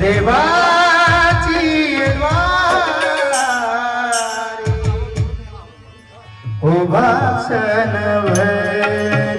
देवाची उभा सनवर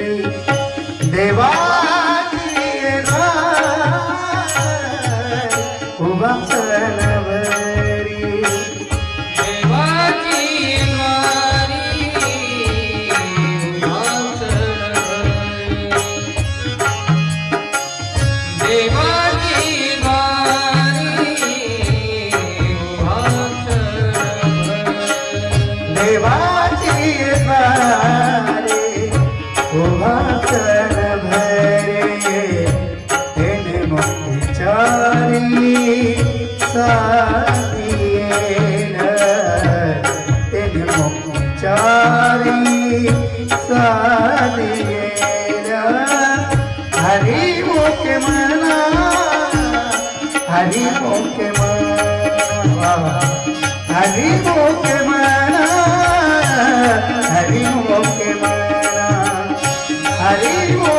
హరి ఓకేమనా హరి ఓకేమా హరి ఓకేమనా హరి ఓకేమనా హరి ఓ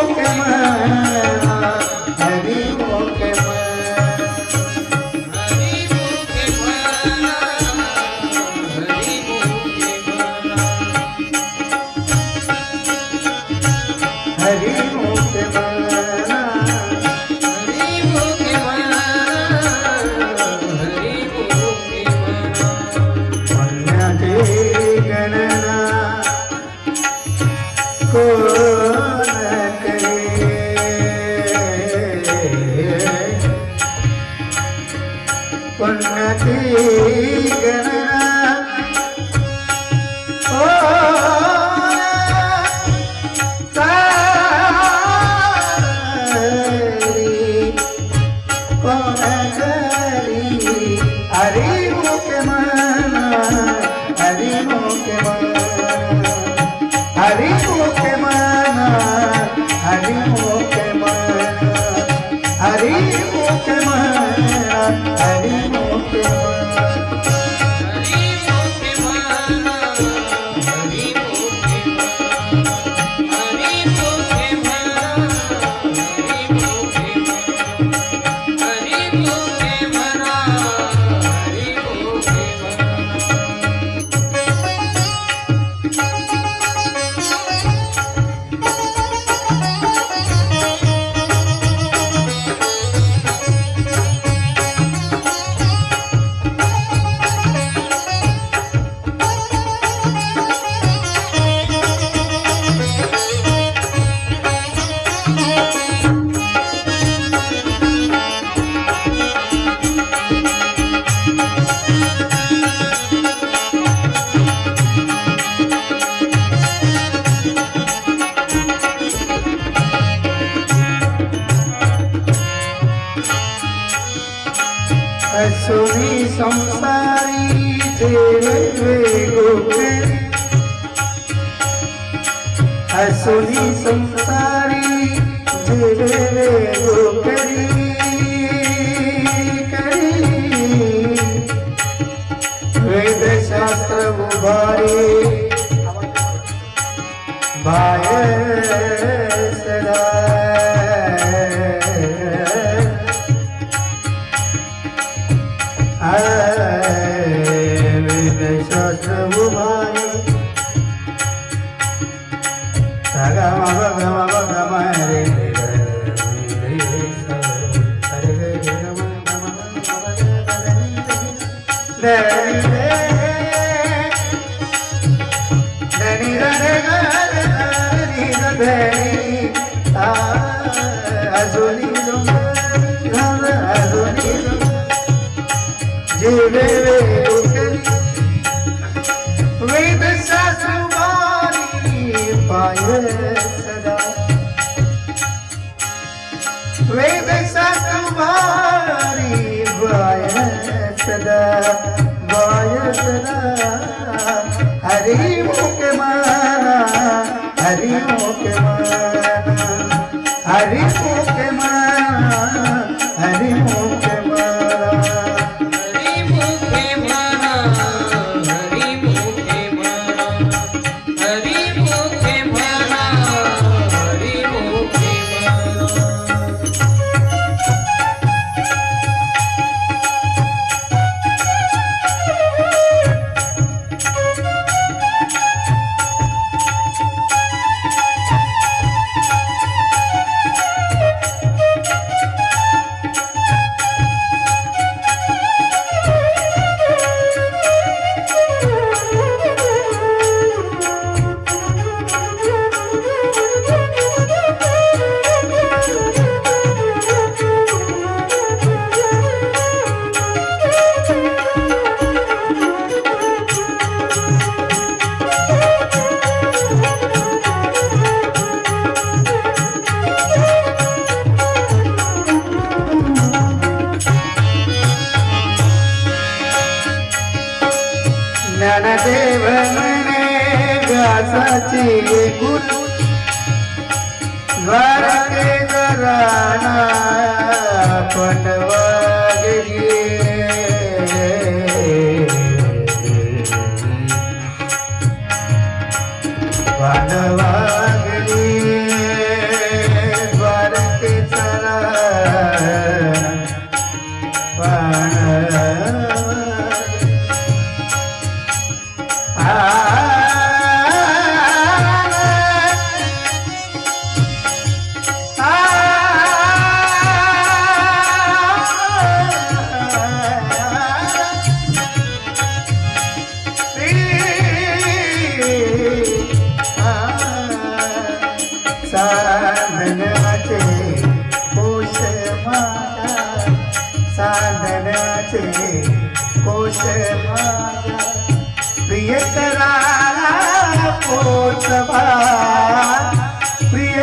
हरी को સુની સંસારી તેરે ગોપે હસુની સંસારી તેરે ગોપે Hey દશા કુમારી ભય સદા ભય સદા હરી ज्ञानदेव म्हणे व्यासाची गुण द्वारके जरा पटवा गेली. साधनाचे कोश माझा प्रिय करारा पोचवा प्रिय